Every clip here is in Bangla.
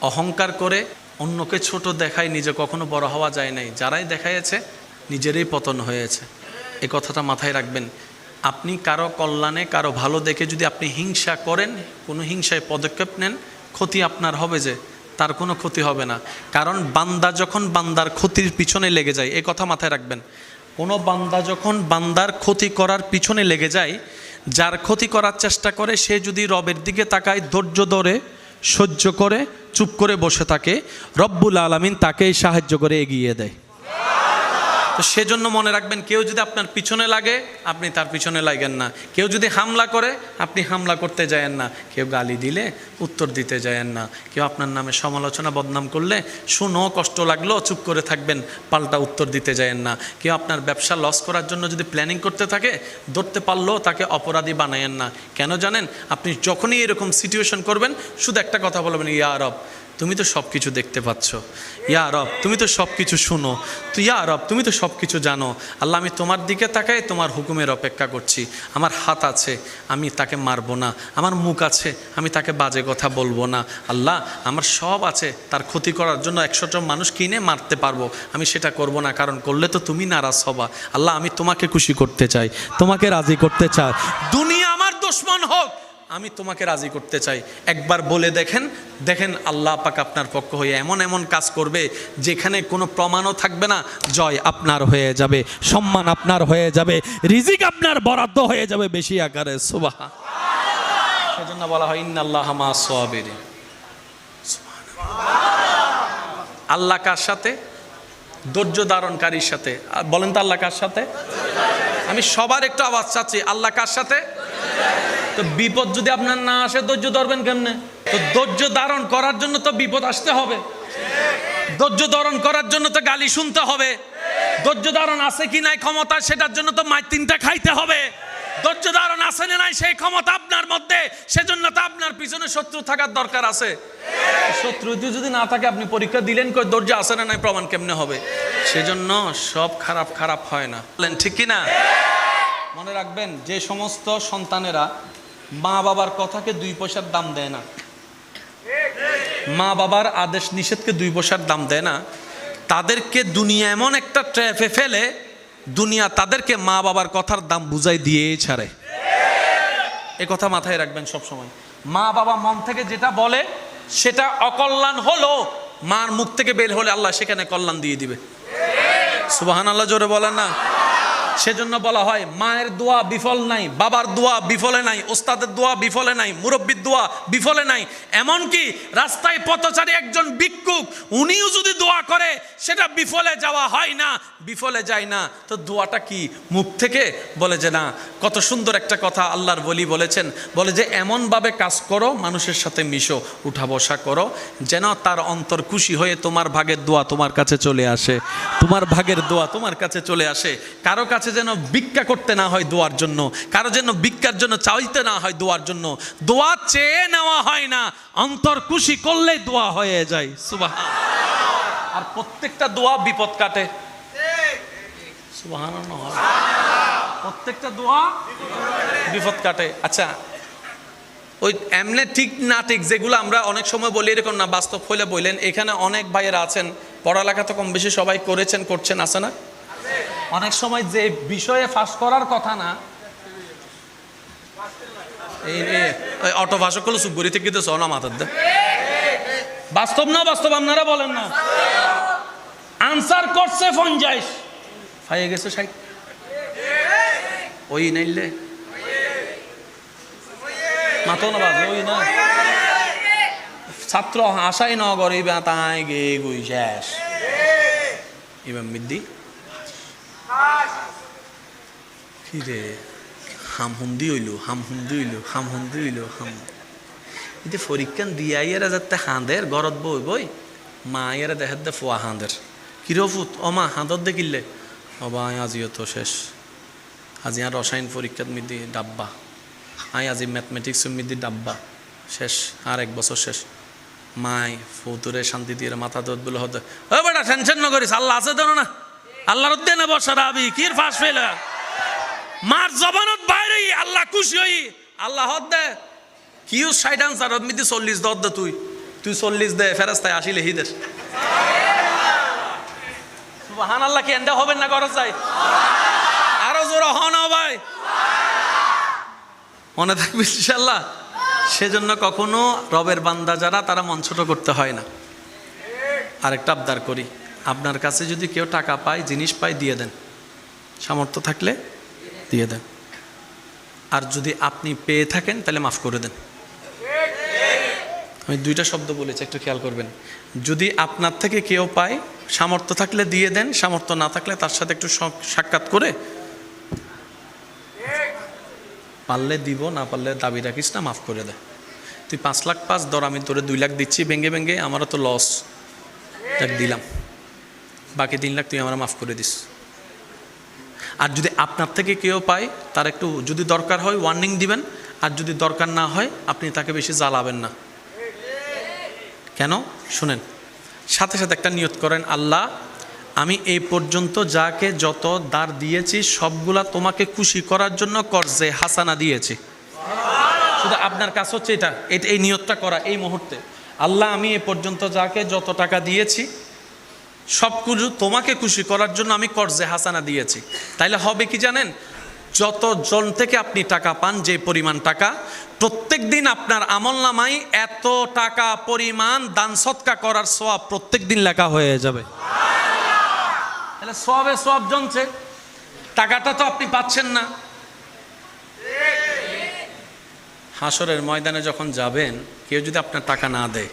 অহংকার করে অন্যকে ছোট দেখায় নিজে কখনো বড় হওয়া যায় নাই। যারাই দেখাইছে নিজেরই পতন হয়েছে। এ কথাটা মাথায় রাখবেন। আপনি কারও কল্যাণে, কারও ভালো দেখে যদি আপনি হিংসা করেন, কোনো হিংসায় পদক্ষেপ নেন, ক্ষতি আপনার হবে যে, তার কোনো ক্ষতি হবে না। কারণ বান্দা যখন বান্দার ক্ষতির পিছনে লেগে যায় এই কথা মাথায় রাখবেন। কোনো বান্দা যখন বান্দার ক্ষতি করার পিছনে লেগে যায়, যার ক্ষতি করার চেষ্টা করে, সে যদি রবের দিকে তাকায়, ধৈর্য ধরে সহ্য করে চুপ করে বসে থাকে। রব্বুল আলমিন তাকেই সাহায্য করে এগিয়ে দেয়। তো সেজন্য মনে রাখবেন, কেউ যদি আপনার পিছনে লাগে, আপনি তার পিছনে লাগেন না। কেউ যদি হামলা করে, আপনি হামলা করতে যায়েন না। কেউ গালি দিলে, উত্তর দিতে যায়েন না। কেউ আপনার নামে সমালোচনা, বদনাম করলে শুনো কষ্ট লাগল, চুপ করে থাকবেন, পাল্টা উত্তর দিতে যায়েন না। কেউ আপনার ব্যবসা লস করার জন্য যদি প্ল্যানিং করতে থাকে, ধরতে পারলেও তাকে অপরাধী বানায়েন না। কেন জানেন? আপনি যখনই এরকম সিচুয়েশন করবেন, শুধু একটা কথা বলবেন, ইয়া রব তুমি তো সব কিছু দেখতে পাচ্ছ। ইয়া রব, তুমি তো সব কিছু শুনো। তো ইয়া রব, তুমি তো সব কিছু জানো। আল্লাহ, আমি তোমার দিকে তাকাই তোমার হুকুমের অপেক্ষা করছি। আমার হাত আছে, আমি তাকে মারবো না। আমার মুখ আছে, আমি তাকে বাজে কথা বলব না। আল্লাহ, আমার সব আছে, তার ক্ষতি করার জন্য একশোটা মানুষ কিনে মারতে পারব। আমি সেটা করব না, কারণ করলে তো তুমি নারাজ হবা। আল্লাহ, আমি তোমাকে খুশি করতে চাই, তোমাকে রাজি করতে চাই। দুনিয়া আমার দুশ্মন হোক আমি তোমাকে রাজি করতে চাই। একবার বলে দেখেন দেখেন আল্লাহ পাক আপনার পক্ষ হয়ে এমন এমন কাজ করবে যেখানে কোনো প্রমাণও থাকবে না, জয় আপনার হয়ে যাবে, সম্মান আপনার হয়ে যাবে, রিজিক আপনার বরাদ্দ হয়ে যাবে বেশি আকারে সুবাহ সেজন্য বলা হয়, ইন্নাল্লাহ মা সোয়াবেরি আল্লাহ কার সাথে? ধৈর্য ধারণকারীর সাথে। বলেন তো আল্লাহ কার সাথে? আমি সবার একটু আওয়াজ চাচ্ছি, আল্লাহ কার সাথে? তো বিপদ যদি আপনার না আসে, ধৈর্য ধরবেন কেমনে? তো ধৈর্য ধারণ করার জন্য তো বিপদ আসতে হবে। ধৈর্য ধারণ করার জন্য তো গালি শুনতে হবে। ধৈর্য ধারণ আছে কি নাই, ক্ষমতা, সেটার জন্য তো মাই তিনটা খাইতে হবে। ধৈর্য ধারণ আছে না নাই, সেই ক্ষমতা আপনার মধ্যে, সেজন্য তো আপনার পিছনে শত্রু থাকার দরকার আছে। শত্রু যদি না থাকে, আপনি পরীক্ষা দিলেন কই, ধৈর্য আছে না নাই, প্রমাণ কেমনে হবে? সেজন্য সব খারাপ খারাপ হয় না। ঠিক কি না মনে রাখবেন, যে সমস্ত সন্তানেরা মা বাবার কথাকে দুই পয়সার দাম দেয় না। মা বাবার আদেশ নিষেধকে দুই পয়সার দাম দেয় না। তাদেরকে দুনিয়া এমন একটা ট্র্যাপে ফেলে, দুনিয়া তাদেরকে মা বাবার কথার দাম বুঝাই দিয়েই ছাড়ে। এ কথা মাথায় রাখবেন সব সময় মা বাবা মন থেকে যেটা বলে, সেটা অকল্যাণ হলো, মার মুখ থেকে বের হলে আল্লাহ সেখানে কল্যাণ দিয়ে দিবে। সুবাহান আল্লাহ জোরে বলেন না। সেজন্য বলা হয়, মায়ের দোয়া বিফল নাই, বাবার দোয়া বিফলে নাই, ওস্তাদের দোয়া বিফলে নাই, মুরব্বীর দোয়া বিফলে নাই। এমনকি রাস্তায় পথচারী একজন ভিক্ষুক, উনিও যদি দোয়া করে, সেটা বিফলে যাওয়া হয় না, বিফলে যায় না। তো দোয়াটা কি মুখ থেকে? বলে যে না। কত সুন্দর একটা কথা আল্লাহর বলি বলেছেন। বলে যে, এমনভাবে কাজ করো, মানুষের সাথে মিশো, উঠা বসা করো, যেন তার অন্তর খুশি হয়ে তোমার ভাগের দোয়া তোমার কাছে চলে আসে, তোমার ভাগের দোয়া তোমার কাছে চলে আসে, কারও কাছে যেন ভিক্ষা করতে না হয় দোয়ার জন্য, কারও যেন ভিক্ষার জন্য চাইতে না হয় দোয়ার জন্য, দোয়া চেয়ে নেওয়া হয় না, অন্তর খুশি করলেই দোয়া হয়ে যায় সুবাহ আর প্রত্যেকটা দোয়া বিপদ কাটে। প্রত্যেকটা দোয়া বিপদ কাটে। আচ্ছা ওই এমনি ঠিক না ঠিক যেগুলো আমরা অনেক সময় বলি, এরকম না, বাস্তব হইলে বললেন এখানে অনেক ভাইয়েরা আছেন, পড়ালেখা তো কম বেশি সবাই করেছেন, করছেন, আছে না? অনেক সময় যে বিষয়ে ফাঁস করার কথা না এই ওই অটো ভাষক করল সুগরি থেকে তো সনা মাথার দে। বাস্তব না বাস্তব আপনারা বলেন না? আনসার করছে ফঞ্জাইশ ফাইয়ে গেছে সাইড ওই নাইলে। মাতো না বাজে ওই না। ছাত্র আশাই নগর এই তাই গে গুই শেষ। এবার মিদ্দি। কি রে? হাম হুন্দি হইল, হাম হুন্দি হইল, হাম হুন্দি হইল, হাম। এতে পরীক্ষা দিয়া ইয়ারা যাতে হাঁদের, গরত বই বই। মা ইয়ারা দেখার দে ফোয়া হাঁদের। কিরফুত ও মা হাঁদর দেখিলে? অবা আজিও তো শেষ। আজি আর রসায়ন পরীক্ষাত মিদি ডাব্বা। আই, আজি ম্যাথমেটিক্স মিদি ডাব্বা। শেষ, আর এক বছর শেষ। মাই, ফৌতুরে শান্তি দিয়ে মাথা দোদ বলে হতে। ও বেটা, টেনশন ন করিস আল্লাহ আছে তো না? আল্লাহর উদ্দেনে বসা রাবি, কির ফাঁস ফেলা? মার জবানত বাইরে আল্লাহ খুশি হই। আল্লাহ হদ দে। কিউ সাইড আনসার মিদি চল্লিশ দর দে তুই। তুই চল্লিশ দে ফেরাস্তায় আসি লেহিদের হান আল্লাহ কি এন্ডা হবেন না গরজ যায় আরও জোর হন ভাই। মনে থাকবে ইনশাল্লাহ সেজন্য কখনো রবের বান্দা যারা, তারা মন ছোট করতে হয় না। আরেকটা আবদার করি। আপনার কাছে যদি কেউ টাকা পায়, জিনিস পায়, দিয়ে দেন। সামর্থ্য থাকলে দিয়ে দেন। আর যদি আপনি পেয়ে থাকেন, তাহলে মাফ করে দেন। আমি দুইটা শব্দ বলেছি, একটু খেয়াল করবেন। যদি আপনার থেকে কেউ পায়, সামর্থ্য থাকলে দিয়ে দেন, সামর্থ্য না থাকলে তার সাথে একটু সাক্ষাৎ করে। পারলে দিব, না পারলে দাবি রাখিস না, মাফ করে দে। তুই পাঁচ লাখ পাঁচ ধর আমি তোরে দুই লাখ দিচ্ছি, ভেঙে ভেঙে আমারও তো লস দিলাম। বাকি তিন লাখ তুই আমার মাফ করে দিস। আর যদি আপনার থেকে কেউ পায়, তার একটু যদি দরকার হয় ওয়ার্নিং দিবেন, আর যদি দরকার না হয়, আপনি তাকে বেশি জ্বালাবেন না। কেন? শুনেন। সাথে সাথে একটা নিয়ত করেন, আল্লাহ, আমি এই পর্যন্ত যাকে যত দার দিয়েছি, সবগুলা তোমাকে খুশি করার জন্য কর্জে হাসানা দিয়েছি। শুধু আপনার কাছে হচ্ছে এটা এটা এই নিয়তটা করা, এই মুহূর্তে। আল্লাহ, আমি এ পর্যন্ত যাকে যত টাকা দিয়েছি সব কিছু তোমাকে খুশি করার জন্য আমি কর্জে হাসানা দিয়েছি। তাইলে হবে কি জানেন? যত জন থেকে আপনি টাকা পান, যে পরিমাণ টাকা প্রত্যেক দিন আপনার আমল নামাই এত টাকা পরিমাণ দান সৎকা করার সব প্রত্যেক দিন লেখা হয়ে যাবে। তাহলে সবে সব জমছে। টাকাটা তো আপনি পাচ্ছেন না। হাসরের ময়দানে যখন যাবেন, কেউ যদি আপনার টাকা না দেয়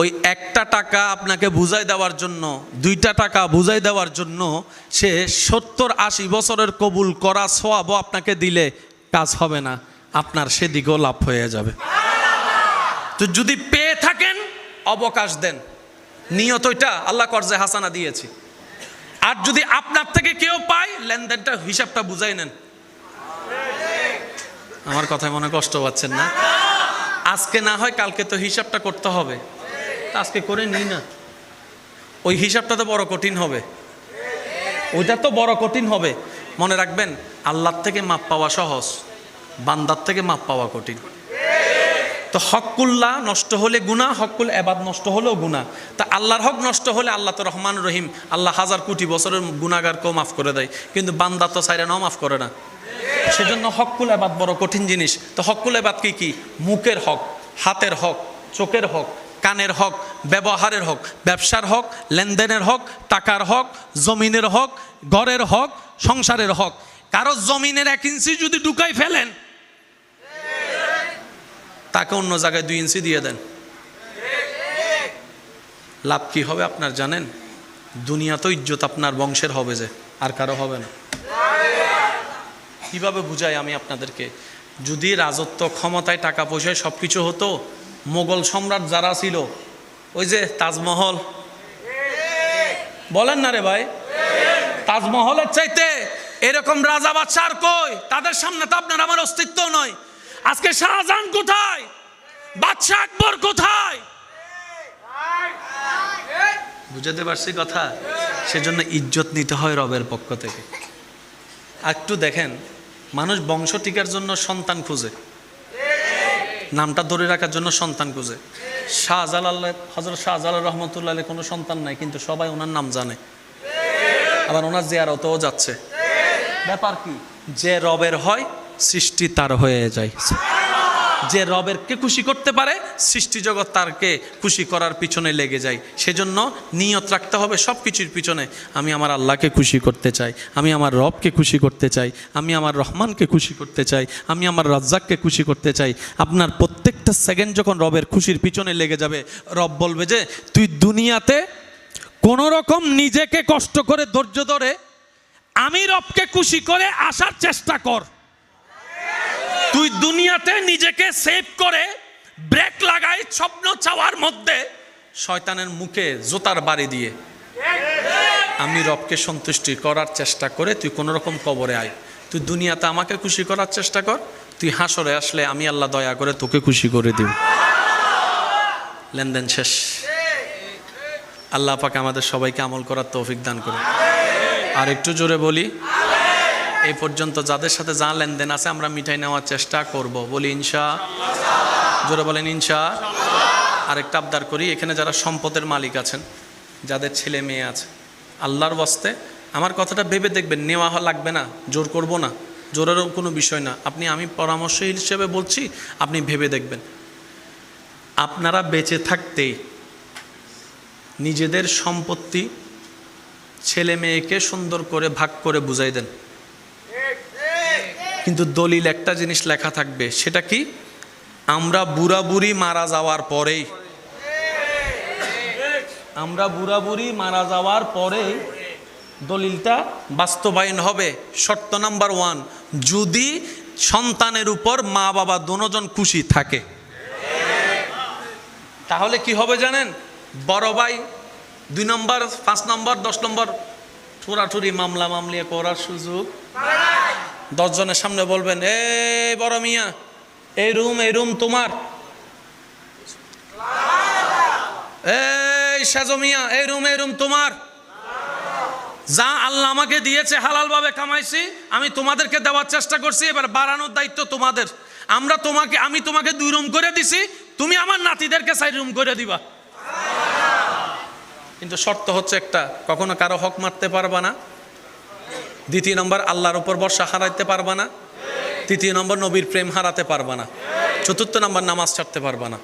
ওই একটা টাকা আপনাকে বুঝাই দেওয়ার জন্য, দুইটা টাকা বুঝাই দেওয়ার জন্য সে সত্তর আশি বছরের কবুল করা সোয়াবও আপনাকে দিলে কাজ হবে না, আপনার সেদিকেও লাভ হয়ে যাবে। তো যদি পেয়ে থাকেন, অবকাশ দেন। নিয়ত ওইটা আল্লাহ করজে হাসানা দিয়েছি। আর যদি আপনার থেকে কেউ পায়, লেনদেনটা, হিসাবটা বুঝাই নেন। আমার কথায় মনে কষ্ট পাচ্ছেন না? আজকে না হয় কালকে তো হিসাবটা করতে হবে। তা আজকে করে নিই না। ওই হিসাবটা তো বড় কঠিন হবে। ওইটা তো বড় কঠিন হবে। মনে রাখবেন, আল্লাহর থেকে মাপ পাওয়া সহজ, বান্দার থেকে মাপ পাওয়া কঠিন। তো হকুল্লাহ নষ্ট হলে গুণা হকুল এবাদ নষ্ট হলেও গুণা তা আল্লাহর হক নষ্ট হলে আল্লাহ তো রহমান রহিম। আল্লাহ হাজার কোটি বছরের গুণাগারকেও মাফ করে দেয়। কিন্তু বান্দা তো সাইরা নাও মাফ করে না। সেজন্য হকুল এবাদ বড় কঠিন জিনিস। তো হকুল এবাদ কি কি? মুখের হক, হাতের হক, চোখের হক। কানের হক, ব্যবহারের হক, ব্যবসার হক, লেনদেনের হক, টাকার হক, জমিনের হক, ঘরের হক, সংসারের হক। কারও জমিনের এক ইঞ্চি যদি ঢুকাই ফেলেন, তাকে অন্য জায়গায় দুই ইঞ্চি দিয়ে দেন। লাভ কি হবে আপনার জানেন? দুনিয়া তো ইজ্জত আপনার বংশের হবে যে, আর কারও হবে না। কীভাবে বুঝাই আমি আপনাদেরকে? যদি রাজত্ব ক্ষমতায় টাকা পয়সায় সব কিছু হতো মোগল সম্রাট যারা ছিল, ওই যে তাজমহল। বলেন না রে ভাই। তাজমহলের চাইতে এরকম রাজা বাচ্চার কই? তাদের সামনে তো আপনার আমার অস্তিত্ব নয়। আজকে শাহজাহান কোথায়? বাদশা আকবর কোথায়? বুঝাতে পারছি কথা? সেজন্য ইজ্জত নিতে হয় রবের পক্ষ থেকে। একটু দেখেন, মানুষ বংশ টিকার জন্য সন্তান খুঁজে। নামটা ধরে রাখার জন্য সন্তান খুঁজে। শাহজালাল হজরত শাহজালাল রহমতুল্লাহ কোনো সন্তান নাই, কিন্তু সবাই ওনার নাম জানে। আবার ওনার জিয়ারতও যাচ্ছে। ব্যাপার কি? যে রবের হয়, সৃষ্টি তার হয়ে যায়। যে রবেরকে খুশি করতে পারে, সৃষ্টি জগৎ তারকে খুশি করার পিছনে লেগে যায়। সেজন্য নিয়ত রাখতে হবে সব কিছুর পিছনে। আমি আমার আল্লাহকে খুশি করতে চাই, আমি আমার রবকে খুশি করতে চাই, আমি আমার রহমানকে খুশি করতে চাই, আমি আমার রাজ্জাককে খুশি করতে চাই। আপনার প্রত্যেকটা সেকেন্ড যখন রবের খুশির পিছনে লেগে যাবে, রব বলবে যে, তুই দুনিয়াতে কোনো রকম নিজেকে কষ্ট করে ধৈর্য ধরে, আমি রবকে খুশি করে আসার চেষ্টা কর। তুই দুনিয়াতে নিজেকে সেভ করে ব্রেক লাগাই স্বপ্ন চাওয়ার মধ্যে শয়তানের মুখে জোতার বাড়ি দিয়ে। আমি রবকে সন্তুষ্টি করার চেষ্টা করে তুই কোনো রকম কবরে আয়। তুই দুনিয়াতে আমাকে খুশি করার চেষ্টা কর। তুই হাসরে আসলে আমি আল্লাহ দয়া করে তোকে খুশি করে দিব লেনদেন শেষ। আল্লাহ পাকে আমাদের সবাইকে আমল করার তৌফিক দান করে আর একটু জোরে বলি এই পর্যন্ত যাদের সাথে যা লেনদেন আছে আমরা মিঠাই নেওয়ার চেষ্টা করব। বলি ইনশা, জোরে বলেন ইনশা। আরেকটা আবদার করি, এখানে যারা সম্পদের মালিক আছেন, যাদের ছেলে মেয়ে আছে, আল্লাহর বস্তে আমার কথাটা ভেবে দেখবেন, নেওয়া লাগবে না, জোর করব না, জোরেরও কোনো বিষয় না। আপনি, আমি পরামর্শ হিসেবে বলছি, আপনি ভেবে দেখবেন। আপনারা বেঁচে থাকতেই নিজেদের সম্পত্তি ছেলে মেয়েকে সুন্দর করে ভাগ করে বুঝাই দেন। কিন্তু দলিল একটা জিনিস লেখা থাকবে, সেটা কি? আমরা বুড়া বুড়ি মারা যাওয়ার পরেই, আমরা বুড়া বুড়ি মারা যাওয়ার পরেই দলিলটা বাস্তবায়ন হবে। শর্ত নাম্বার ওয়ান, যদি সন্তানের উপর মা বাবা দুজন খুশি থাকে, তাহলে কি হবে জানেন? বড় ভাই দুই নম্বর, পাঁচ নম্বর, দশ নম্বর, ঠুরাঠুরি মামলা মামলিয়া করার সুযোগ দশজনের সামনে বলবেন, এ বড় মিয়া, এই রুম এই রুম তোমার। এই সাজো মিয়া, এই রুম এই রুম তোমার। যা আল্লাহ আমাকে দিয়েছে হালালভাবে কামাইছি, আমি তোমাদেরকে দেওয়ার চেষ্টা করছি, এবার বাড়ানোর দায়িত্ব তোমাদের। আমরা তোমাকে, আমি তোমাকে দুই রুম করে দিছি, তুমি আমার নাতিদেরকে চাই রুম করে দিবা। কিন্তু শর্ত হচ্ছে একটা, কখনো কারও হক মারতে পারবা না। দ্বিতীয় নম্বর, আল্লাহর ওপর বর্ষা হারাইতে পারবা না। তৃতীয় নম্বর, নবীর প্রেম হারাতে পারবা না। চতুর্থ নম্বর, নামাজ ছাড়তে পারবা না।